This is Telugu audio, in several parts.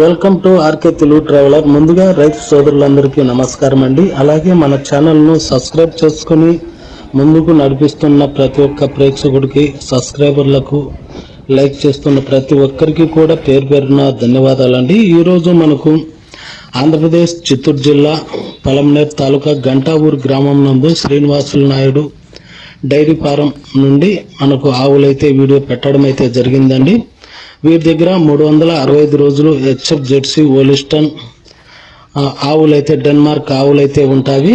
Welcome to RK Telugu traveller. ముందుగా రైతు సోదరులందరికీ నమస్కారం అండి. అలాగే మన ఛానల్ను సబ్స్క్రైబ్ చేసుకుని ముందుకు నడిపిస్తున్న ప్రతి ఒక్క ప్రేక్షకుడికి సబ్స్క్రైబర్లకు లైక్ చేస్తున్న ప్రతి ఒక్కరికి కూడా పేరు పేరున ధన్యవాదాలండి. ఈరోజు మనకు ఆంధ్రప్రదేశ్ చిత్తూరు జిల్లా పలంనేర్ తాలూకా గంటావూరు గ్రామం నందు శ్రీనివాసులు నాయుడు డైరీ ఫారం నుండి మనకు ఆవులైతే వీడియో పెట్టడం అయితే జరిగిందండి. వీరి దగ్గర మూడు వందల అరవై ఐదు రోజులు హెచ్ఎఫ్ జెర్సీ ఓలిస్టన్ ఆవులైతే డెన్మార్క్ ఆవులైతే ఉంటాయి.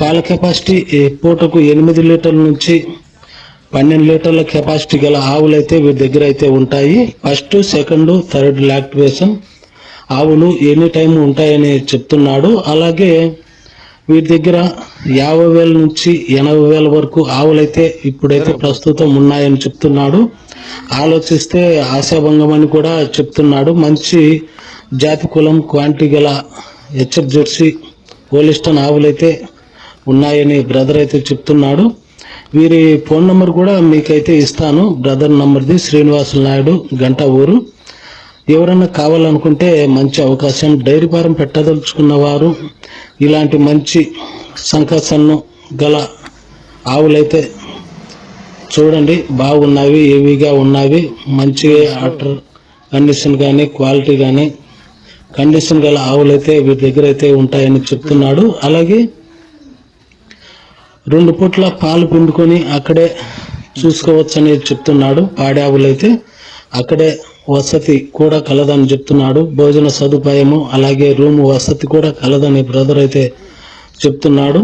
పాల కెపాసిటీ ఈ పూటకు ఎనిమిది లీటర్ల నుంచి పన్నెండు లీటర్ల కెపాసిటీ గల ఆవులైతే వీరి దగ్గర అయితే ఉంటాయి. ఫస్ట్ సెకండ్ థర్డ్ లాక్టివేషన్ ఆవులు ఎనీ టైం ఉంటాయని చెప్తున్నాడు. అలాగే వీరి దగ్గర యాభై వేల నుంచి ఎనభై వేల వరకు ఆవులైతే ఇప్పుడైతే ప్రస్తుతం ఉన్నాయని చెప్తున్నాడు. ఆలోచిస్తే ఆశాభంగం అని కూడా చెప్తున్నాడు. మంచి జాతి కులం క్వాంటిటీ గల హెచ్ఎఫ్ జెర్సీ పోలిస్టన్ ఆవులైతే ఉన్నాయని బ్రదర్ అయితే చెప్తున్నాడు. వీరి ఫోన్ నెంబర్ కూడా మీకైతే ఇస్తాను. బ్రదర్ నంబర్ది శ్రీనివాసులు నాయుడు గంట ఊరు. ఎవరన్నా కావాలనుకుంటే మంచి అవకాశం డైరీ ఫారం పెట్టదలుచుకున్న వారు ఇలాంటి మంచి సంకసన్ను గల ఆవులైతే చూడండి. బాగున్నవి ఏవిగా ఉన్నవి. మంచి ఆర్డర్ కండిషన్ కానీ క్వాలిటీ కానీ కండిషన్ గల ఆవులైతే వీటి దగ్గర అయితే ఉంటాయని చెప్తున్నాడు. అలాగే రెండు పూట్ల పాలు పిండుకొని అక్కడే చూసుకోవచ్చని చెప్తున్నాడు. పాడి ఆవులైతే అక్కడే వసతి కూడా కలదని చెప్తున్నాడు. భోజన సదుపాయము అలాగే రూమ్ వసతి కూడా కలదని బ్రదర్ అయితే చెప్తున్నాడు.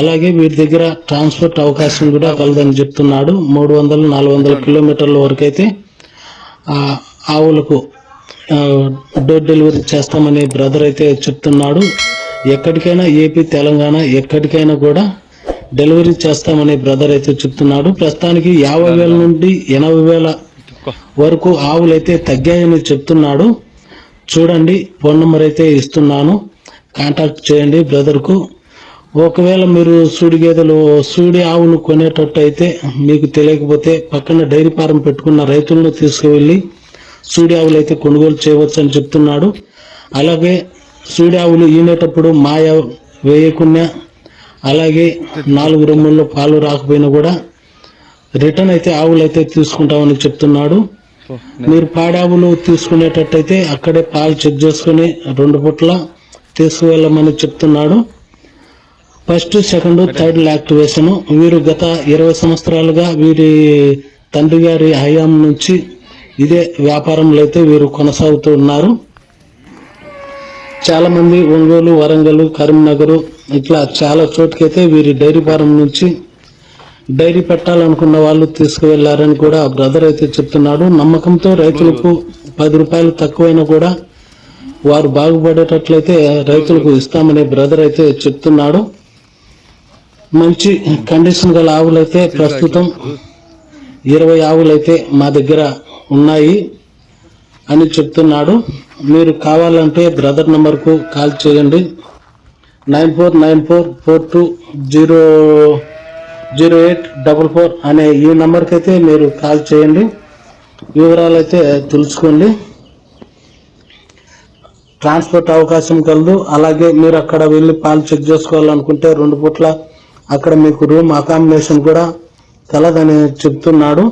అలాగే వీరి దగ్గర ట్రాన్స్పోర్ట్ అవకాశం కూడా కలదని చెప్తున్నాడు. మూడు వందలు నాలుగు వందల కిలోమీటర్ల వరకు అయితే ఆ ఆవులకు డోర్ డెలివరీ చేస్తామని బ్రదర్ అయితే చెప్తున్నాడు. ఎక్కడికైనా ఏపీ తెలంగాణ ఎక్కడికైనా కూడా డెలివరీ చేస్తామని బ్రదర్ అయితే చెప్తున్నాడు. ప్రస్తుతానికి యాభై వేల నుండి ఎనభై వేల వరకు ఆవులైతే తగ్గాయని చెప్తున్నాడు. చూడండి ఫోన్ నెంబర్ అయితే ఇస్తున్నాను. కాంటాక్ట్ చేయండి బ్రదర్కు. ఒకవేళ మీరు సూడి గేదెలు సూడి ఆవులు కొనేటట్టు అయితే మీకు తెలియకపోతే పక్కన డైరీ ఫారం పెట్టుకున్న రైతులను తీసుకువెళ్ళి సూడి ఆవులు అయితే కొనుగోలు చేయవచ్చు అని చెప్తున్నాడు. అలాగే సూడి ఆవులు ఈనేటప్పుడు మాయ వేయకుండా అలాగే నాలుగు రొమ్ముల్లో పాలు రాకపోయినా కూడా రిటర్న్ అయితే ఆవులు అయితే తీసుకుంటామని చెప్తున్నాడు. మీరు పాడావులు తీసుకునేటట్టయితే అక్కడే పాలు చెక్ చేసుకుని రెండు పుట్ల తీసుకువెళ్ళమని చెప్తున్నాడు. ఫస్ట్ సెకండ్ థర్డ్ యాక్టివేషన్ వీరు గత ఇరవై సంవత్సరాలుగా వీరి తండ్రి గారి హయాం నుంచి ఇదే వ్యాపారంలో అయితే వీరు కొనసాగుతూ ఉన్నారు. చాలా మంది ఒంగోలు వరంగల్ కరీంనగర్ ఇట్లా చాలా చోటుకైతే వీరి డైరీ ఫారం నుంచి డైరీ పెట్టాలనుకున్న వాళ్ళు తీసుకువెళ్ళారని కూడా ఆ బ్రదర్ అయితే చెప్తున్నాడు. నమ్మకంతో రైతులకు పది రూపాయలు తక్కువైనా కూడా వారు బాగుపడేటట్లయితే రైతులకు ఇస్తామని బ్రదర్ అయితే చెప్తున్నాడు. మంచి కండిషన్ గల ఆవులైతే ప్రస్తుతం ఇరవై ఆవులైతే మా దగ్గర ఉన్నాయి అని చెప్తున్నాడు. మీరు కావాలంటే బ్రదర్ నంబర్కు కాల్ చేయండి. Nine four nine four four two zero zero eight double four అనే ఈ నెంబర్కి అయితే మీరు కాల్ చేయండి. వివరాలు అయితే తెలుసుకోండి. ట్రాన్స్పోర్ట్ అవకాశం కలదు. అలాగే మీరు అక్కడ వెళ్ళి పాలు చెక్ చేసుకోవాలనుకుంటే రెండు పూట్ల అక్కడ మీకు రూమ్ అకామిడేషన్ కూడా కలదని చెప్తున్నాడు.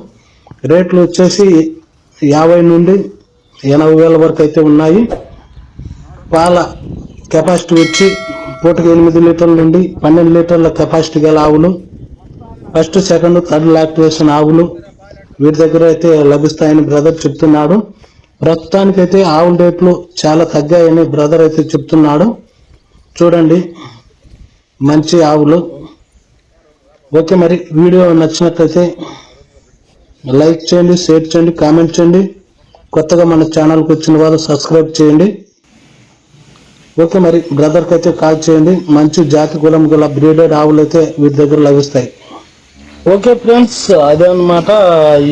రేట్లు వచ్చేసి యాభై నుండి ఎనభై వేల వరకు అయితే ఉన్నాయి. పాల కెపాసిటీ వచ్చి పూటకి ఎనిమిది లీటర్ల నుండి పన్నెండు లీటర్ల కెపాసిటీ గల ఆవులు ఫస్ట్ సెకండ్ థర్డ్ లాక్టివేషన్ ఆవులు వీరి దగ్గర అయితే లభిస్తాయని బ్రదర్ చెప్తున్నాడు. ప్రస్తుతానికైతే ఆవుల రేట్లు చాలా తగ్గాయని బ్రదర్ అయితే చెప్తున్నాడు. చూడండి మంచి ఆవులు. ఓకే మరి వీడియో నచ్చినట్లయితే లైక్ చేయండి షేర్ చేయండి కామెంట్ చేయండి. కొత్తగా మన ఛానల్కి వచ్చిన వారు సబ్స్క్రైబ్ చేయండి. ఓకే మరి బ్రదర్కి అయితే కాల్ చేయండి. మంచి జాతి కులం గల బ్రీడెడ్ ఆవులు అయితే వీరి దగ్గర లభిస్తాయి. ఓకే ఫ్రెండ్స్ అదే అన్నమాట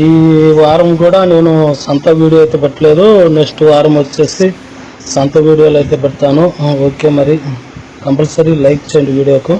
ఈ వారం కూడా నేను సంత వీడియో అయితే పెట్టలేదు. నెక్స్ట్ వారం వచ్చేసి సంత వీడియోలు అయితే పెడతాను. ఓకే మరి. కంపల్సరీ లైక్ చేయండి వీడియోకు.